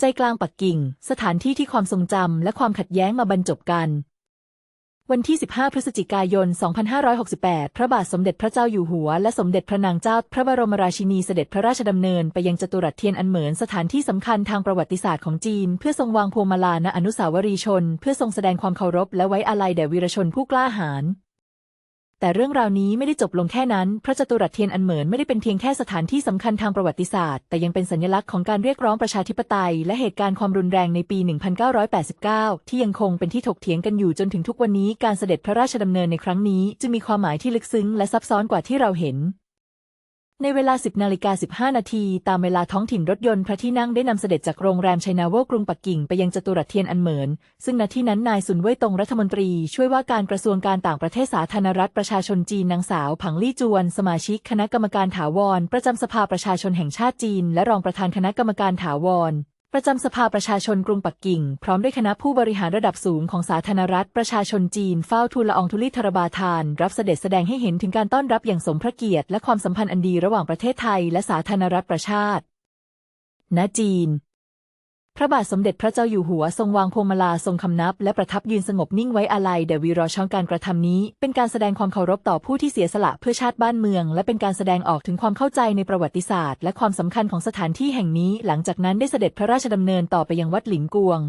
ใจกลางปักกิ่ง สถานที่ที่ความทรงจำและความขัดแย้งมาบรรจบกัน วันที่ 15 พฤศจิกายน 2568 พระบาทสมเด็จพระเจ้าอยู่หัว และสมเด็จพระนางเจ้า พระบรมราชินีเสด็จพระราชดำเนิน ไปยังจตุรัสเทียนอันเหมินสถานที่สำคัญทางประวัติศาสตร์ของจีน เพื่อทรงวางพวงมาลาณอนุสาวรีย์ชน เพื่อทรงแสดงความเคารพและไว้อาลัยแด่วีรชนผู้กล้าหาญ แต่เรื่องราวนี้ไม่ได้จบลงแค่นั้น พระจตุรัสเทียนอันเหมินไม่ได้เป็นเพียงแค่สถานที่สำคัญทางประวัติศาสตร์ แต่ยังเป็นสัญลักษณ์ของการเรียกร้องประชาธิปไตย และเหตุการณ์ความรุนแรงในปี 1989 ที่ยังคงเป็นที่ถกเถียงกันอยู่จนถึงทุกวันนี้ การเสด็จพระราชดำเนินในครั้งนี้ จึงมีความหมายที่ลึกซึ้งและซับซ้อนกว่าที่เราเห็น ในเวลา 10นาฬิกา15 นาที ตามเวลาท้องถิ่นรถยนต์พระที่นั่งได้นำเสด็จจากโรงแรมไชนาเวลกรุงปักกิ่งไปยังจตุรัสเทียนอันเหมิน ซึ่งณที่นั้นนายสุนเว่ยตงรัฐมนตรี ช่วยว่าการกระทรวงการต่างประเทศสาธารณรัฐประชาชนจีนนางสาว ผังลี่จวน สมาชิกคณะกรรมการถาวร ประจำสภาประชาชนแห่งชาติจีน และรองประธานคณะกรรมการถาวร ประจำสภาประชาชนกรุงปักกิ่ง พร้อมด้วยคณะผู้บริหารระดับสูงของสาธารณรัฐประชาชนจีนเฝ้าทูลละอองธุลีธรบาทาน รับเสด็จแสดงให้เห็นถึงการต้อนรับอย่างสมพระเกียรติและความสัมพันธ์อันดีระหว่างประเทศไทยและสาธารณรัฐประชาติณจีน ระบาทสมเด็จพระเจ้าอยู่หัวทรงวางพวงมาลาทรงคำนับ และประทับยืนสงบนิ่งไว้อาลัยแด่วีรชนการกระทำนี้ เป็นการแสดงความเคารพต่อผู้ที่เสียสละเพื่อชาติบ้านเมือง และเป็นการแสดงออกถึงความเข้าใจในประวัติศาสตร์ และความสำคัญของสถานที่แห่งนี้ หลังจากนั้นได้เสด็จพระราชดำเนินต่อไปยังวัดหลินกวง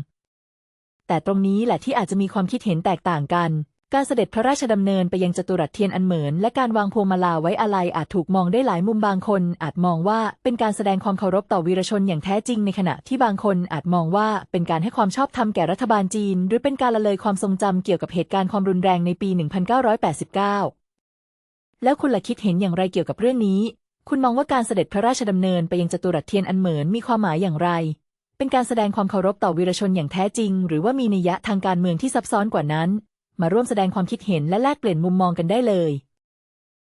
แต่ตรงนี้แหละที่อาจจะมีความคิดเห็นแตกต่างกัน การเสด็จพระราชดำเนินไปยังจตุรัสเทียนอันเหมินและการวางพวงมาลาไว้อาลัยอาจถูกมองได้หลายมุมบางคนอาจมองว่าเป็นการแสดงความเคารพต่อวีรชนอย่างแท้จริงในขณะที่บางคนอาจมองว่าเป็นการให้ความชอบธรรมแก่รัฐบาลจีน หรือเป็นการละเลยความทรงจำเกี่ยวกับเหตุการณ์ความรุนแรงในปี 1989 แล้วคุณล่ะคิดเห็นอย่างไรเกี่ยวกับเรื่องนี้ คุณมองว่าการเสด็จพระราชดำเนินไปยังจตุรัสเทียนอันเหมินมีความหมายอย่างไร เป็นการแสดงความเคารพต่อวีรชนอย่างแท้จริง หรือว่ามีนัยยะทางการเมืองที่ซับซ้อนกว่านั้น มาร่วมแสดงความคิดเห็นและแลกเปลี่ยนมุมมองกันได้เลย